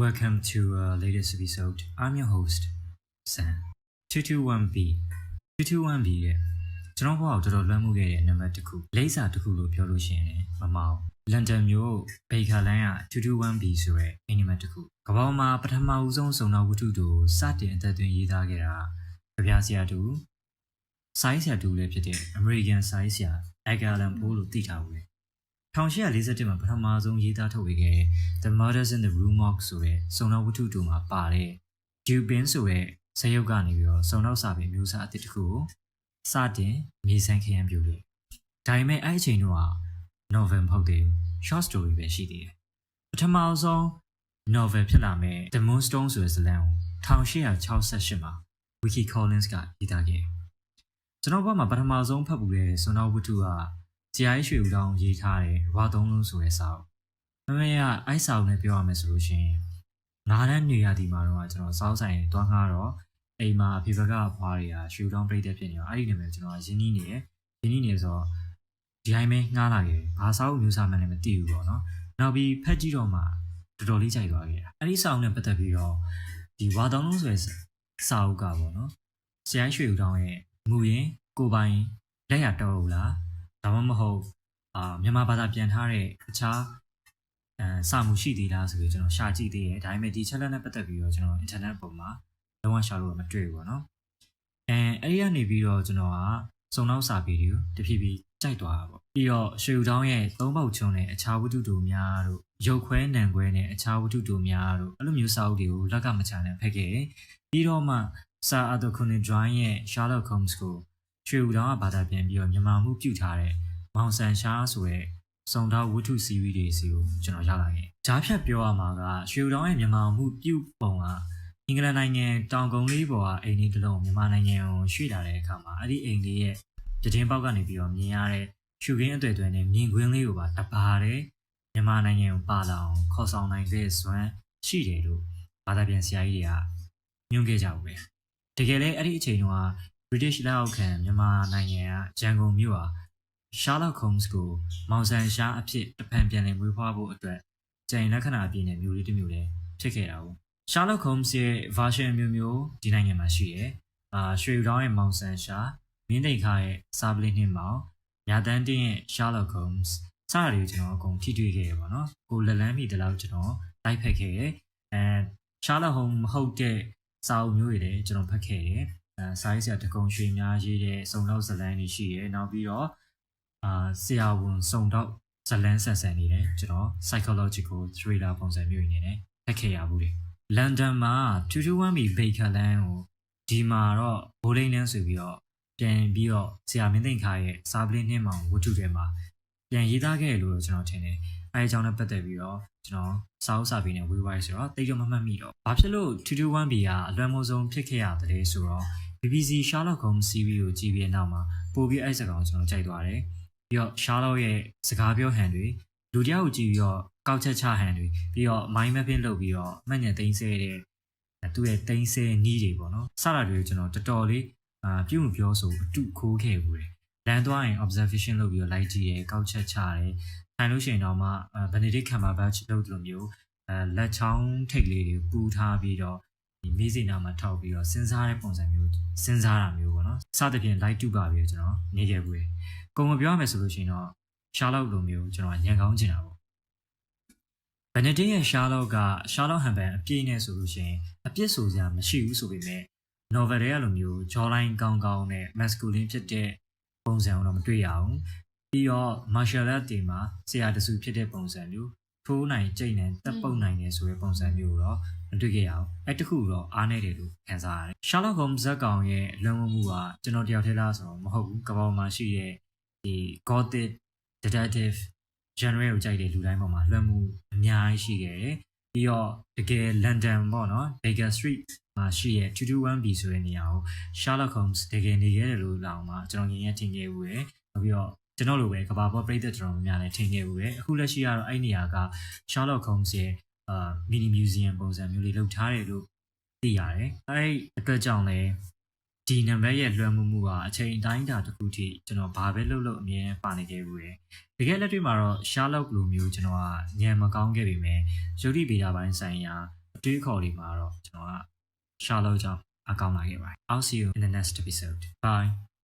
Welcome to our latest episode. I'm your host, Sam. 221B 221B တဲ့ကျွန်တော်ဘောက်တော်တော်လွှမ်းမှုခဲ့တဲ့နံပါတ်တစ်ခုလိမ့်စာတစ်ခုလို့ပြောလို့ရှိရင်လည်းမမောင်လန်ဒန်မြို့ဘေကာလန်က 221B ဆိုရဲအနီမတ်တစ်ခုကမ္ဘာမှာပထမဦးဆုံးစုံတော်ဝတ္ထုတို့စတင်အသက်သွင်းရေးသားခဲ့တာကြပြဆရာတူဆိုင်းဆရာတူလည်းဖြစ်တဲ့ American ဆိုင်းဆရာ Edgar Allan Poe လို့သိထားဘူး 1841မှာပထမဆုံးရေးသားထုတ်ဝေခဲ့တဲ့ The Murders in the Rue Morgue ဆိုတဲ့စုံတော်ဝတ္ထုတူမှာပါတဲ့ Dubin ဆိုတဲ့ဇာတ်ရုပ်ကနေပြီးတော့စုံတော်စာပေမျိုးစားအသစ်တစ်ခုကိုစတင်မြေဆန်းခရမ်းပြုတယ်။ဒါပေမဲ့အဲ့အချိန်တော့ novel မဟုတ်သေးဘူး short story ပဲရှိသေးတယ်။ပထမဆုံး novel ဖြစ်လာမဲ့ The Moonstone ဆိုတဲ့ဇာတ်လမ်းကို1868မှာ Wiki Collins ကရေးသားခဲ့တယ်။ကျွန်တော်ဘက်မှာပထမဆုံးဖတ်ပူတဲ့စုံတော်ဝတ္ထုက ကြာရွှေဦးတောင်ရေးထားတဲ့ဝါသုံးလုံးဆိုတဲ့စာအုပ်မမေကအိုက်စာအုပ်နဲ့ပြောရမယ်ဆိုလို့ရှိရင်ငါးတန်းနေရာဒီမှာတော့ကျွန်တော်စောင်းဆိုင်တွားငါတော့အိမ်မှာအဖေဘကအဖွားတွေကရွှေဦးတောင်ပြိတ္တဖြစ်နေတော့အဲ့ဒီနေမှာကျွန်တော်ရင်းနှီးနေတယ်ရင်းနှီးနေဆိုတော့ဒီတိုင်းပဲငှားလာခဲ့ဘာစာအုပ်မျိုးစားမှလည်းမသိဘူးပေါ့နော်နောက်ပြီးဖက်ကြည့်တော့မှတော်တော်လေးကြိုက်သွားခဲ့တာအဲ့ဒီစာအုပ်နဲ့ပတ်သက်ပြီးတော့ဒီဝါတောင်းလုံးဆိုတဲ့စာအုပ်ကပေါ့နော်ဆရာရွှေဦးတောင်ရဲ့မူရင်ကိုပိုင်လက်ရတော့ဘူးလား ဒါမှမဟုတ်အာမြန်မာဘာသာပြန်ထားတဲ့အခြားအဲစာမှုရှိသေးလားဆိုပြီးကျွန်တော်ရှာကြည့်သေးတယ်ဒါပေမဲ့ဒီ channel နဲ့ပတ်သက်ပြီးတော့ကျွန်တော် internet ပေါ်မှာလုံးဝရှာလို့မတွေ့ဘူးပေါ့နော်အဲအဲ့ဒီကနေပြီးတော့ကျွန်တော်ကစုံနောက်စာပေတွေကိုတဖြည်းဖြည်းကြိုက်သွားတာပေါ့ပြီးတော့ရွှေဦးတောင်းရဲ့သုံးပေါက်ချုံနဲ့အခြားဝတ္ထုတူများတို့ရုပ်ခွဲနံခွဲနဲ့အခြားဝတ္ထုတူများတို့အဲ့လိုမျိုးစာအုပ်တွေကိုလက်ကမချနဲ့ဖက်ခဲ့တယ်ပြီးတော့မှစာအာတိုခွန်နီဒရိုင်းရဲ့ Sherlock Holmes ကို ရွှေဦးတောင်းကဘာသာပြန်ပြီးတော့မြန်မာမှုပြုထားတဲ့မောင်ဆန်ရှားဆိုတဲ့စုံတော်ဝတ္ထုစီးရီးတွေစီကိုကျွန်တော်ရလာခဲ့။ဂျားဖြတ်ပြောရမှာကရွှေဦးတောင်းရဲ့မြန်မာမှုပြုပုံကအင်္ဂလန်နိုင်ငံတောင်ကုန်းလေးပေါ်ကအိမ်လေးတစ်လုံးမြန်မာနိုင်ငံကိုရွှေ့လာတဲ့အခါမှာအဲ့ဒီအိမ်လေးရဲ့ပြတင်းပေါက်ကနေပြီးတော့မြင်ရတဲ့ရှုခင်းအတွေ့အကြုံနဲ့မြင်ကွင်းလေးကိုပါတပါတဲ့မြန်မာနိုင်ငံကိုပါလာအောင်ခေါ်ဆောင်နိုင်တဲ့ဇွမ်းရှိတယ်လို့ဘာသာပြန်ဆရာကြီးတွေကညွှန်ခဲ့ကြဘူးပဲတကယ်လည်းအဲ့ဒီအချိန်တုန်းက British လက်အောက်ခံမြန်မာနိုင်ငံကဂျန်ကုန်မြို့ဟာ Sherlock Holmes ကိုမောင်ဆန်ရှားအဖြစ်တဖန်ပြန်လည်မွေးဖွားဖို့အတွက်ကြိမ်လက္ခဏာအပြည့်နဲ့မျိုးလေးတစ်မျိုးလေးဖြစ်ခဲ့တာကို Sherlock Holmes ရဲ့ version မျိုးမျိုးဒီနိုင်ငံမှာရှိတယ်။အာရွှေဦးတောင်းရဲ့မောင်ဆန်ရှားမင်းတိတ်ခါရဲ့စားပလင်းနှင်းမောင်ညာတန်းတင်းရဲ့ Sherlock Holmes စတာတွေကိုကျွန်တော်အကုန်ထိတွေ့ခဲ့ရပါတော့။ကိုလက်လန်းမိတလောက်ကျွန်တော်တိုက်ဖက်ခဲ့တယ်။အဲ Sherlock Holmes မဟုတ်တဲ့စာအုပ်မျိုးတွေလည်းကျွန်တော်ဖတ်ခဲ့တယ်။အဲ စာရေးဆရာတကုံရွှေများရေးတဲ့စုံလောက်ဇလန်းတွေရှိတယ်။နောက်ပြီးတော့အာဆရာဝန်စုံတော့ဇလန်းဆက်ဆန်နေတယ်ကျွန်တော် psychological thriller ပုံစံမျိုးနေနဲ့ဖတ်ခဲ့ရဘူးလေလန်ဒန်မှာ221 B Baker Land ကိုဒီမှာတော့ဘိုးလိန်နန်းဆိုပြီးတော့ပြန်ပြီးတော့ဆရာမင်းသိန်းခါရဲ့စာပလင်းနှင်းမောင်ဝတ္ထုတွေမှာပြန်ရေးသားခဲ့လို့ကျွန်တော်ထင်တယ်အဲအကြောင်းနဲ့ပတ်သက်ပြီးတော့ကျွန်တော်စာအုပ်စာပေနဲ့ဝေးဝိုင်းဆိုတော့တိတ်တော့မမှတ်မိတော့ဘာဖြစ်လို့221 B ကအလွန်မိုးဆုံးဖြစ်ခဲ့ရသလဲဆိုတော့ BBC Sherlock Holmes series ကိုကြည့်ပြီးတဲ့နောက်မှာပို့ပြီးအဲ့စကားကိုကျွန်တော်ကြိုက်သွားတယ်ပြီးတော့ Sherlock ရဲ့စကားပြောဟန်တွေလူတယောက်ကိုကြည့်ပြီးတော့ကောက်ချက်ချဟန်တွေပြီးတော့ mind mapping လုပ်ပြီးတော့မှတ်ဉာဏ်သိမ်းဆဲတဲ့သူ့ရဲ့သိမ်းဆဲနီးတွေပေါ့နော်စတာတွေကိုကျွန်တော်တော်တော်လေးအာပြုံပြောဆိုအတုခိုးခဲ့ဘူးတယ်လမ်းသွားရင် observation လုပ်ပြီးတော့လိုက်ကြည့်တယ်ကောက်ချက်ချတယ်ထိုင်လို့ရှိရင်တော့မှ Benedict Cumberbatch လုပ်တယ်လို့မျိုးအဲလက်ချောင်းထိတ်လေးတွေပူထားပြီးတော့ဒီ မေးစိနာမှာထောက်ပြီးတော့စဉ်းစားတဲ့ပုံစံမျိုးစဉ်းစားတာမျိုးပေါ့နော်စသဖြင့် light တူပါပြီးတော့ကျွန်တော်နေခဲ့ဘူးတယ်ကိုမပြောရမယ်ဆိုလို့ရှိရင်တော့ Sherlock လိုမျိုးကျွန်တော်ညံကောင်းချင်တာပေါ့ဘယ်နဒစ်ရဲ့ Sherlock က Sherlock Holmes အပြည့်နဲ့ဆိုလို့ရှိရင်အပြစ်ဆိုစရာမရှိဘူးဆိုပေမဲ့ novel တွေကလိုမျိုး jawline ကောင်းကောင်းနဲ့ masculine ဖြစ်တဲ့ပုံစံကိုတော့မတွေ့ရအောင်ပြီးတော့ martial art တွေမှာဆရာတစုဖြစ်တဲ့ပုံစံမျိုး ထိုးနိုင်ကြိတ်နိုင်တပ်ပုတ်နိုင်တယ်ဆိုတဲ့ပုံစံမျိုးတော့မတွေ့ခဲ့ရအောင်အဲ့တခုတော့အားနေတယ်လို့ခံစားရတယ် Sherlock Holmes ဇာတ်ကောင်ရဲ့လွန်မှုမှုကကျွန်တော်တယောက်တည်းလားဆိုတော့မဟုတ်ဘူးကမ္ဘာမှာရှိတဲ့ဒီ gothic detective genre ကိုကြိုက်တဲ့လူတိုင်းပေါ်မှာလွှမ်းမှုအများကြီးရှိခဲ့တယ်ပြီးတော့တကယ် London ပေါ့နော် Baker Street မှာရှိရဲ့ 221B ဆိုတဲ့နေရာကို Sherlock Holmes တကယ်နေခဲ့တယ်လို့လောင်မှာကျွန်တော်ငင်းရထင်ခဲ့ဘူးရယ်နောက်ပြီးတော့ ကျွန်တော်လိုပဲကဘာပေါ်ပြည်သက်ကျွန်တော်များလည်းထင်ခဲ့ဘူးရယ်အခုလက်ရှိကတော့အဲ့နေရာက Sherlock Holmes ရဲ့အာ mini museum ပုံစံမျိုးလေးလုပ်ထားတယ်လို့သိရတယ်အဲ့အတွက်ကြောင့်လည်းဒီနံပါတ်ရဲ့လွှမ်းမိုးမှုကအချိန်တိုင်းတာတစ်ခုထိကျွန်တော်ဘာပဲလုပ်လို့အမြဲပါနေခဲ့ဘူးရယ်တကယ်လက်တွေ့မှာတော့ Sherlock လိုမျိုးကျွန်တော်ကညံမကောင်းခဲ့ပေမဲ့ရုပ်တိဗေဒပိုင်းဆိုင်ရာအတွေးအခေါ်တွေမှာတော့ကျွန်တော်က Charlotte ကြောင့်အကောင်းလာခဲ့ပါတယ် I'll see you in the next episode bye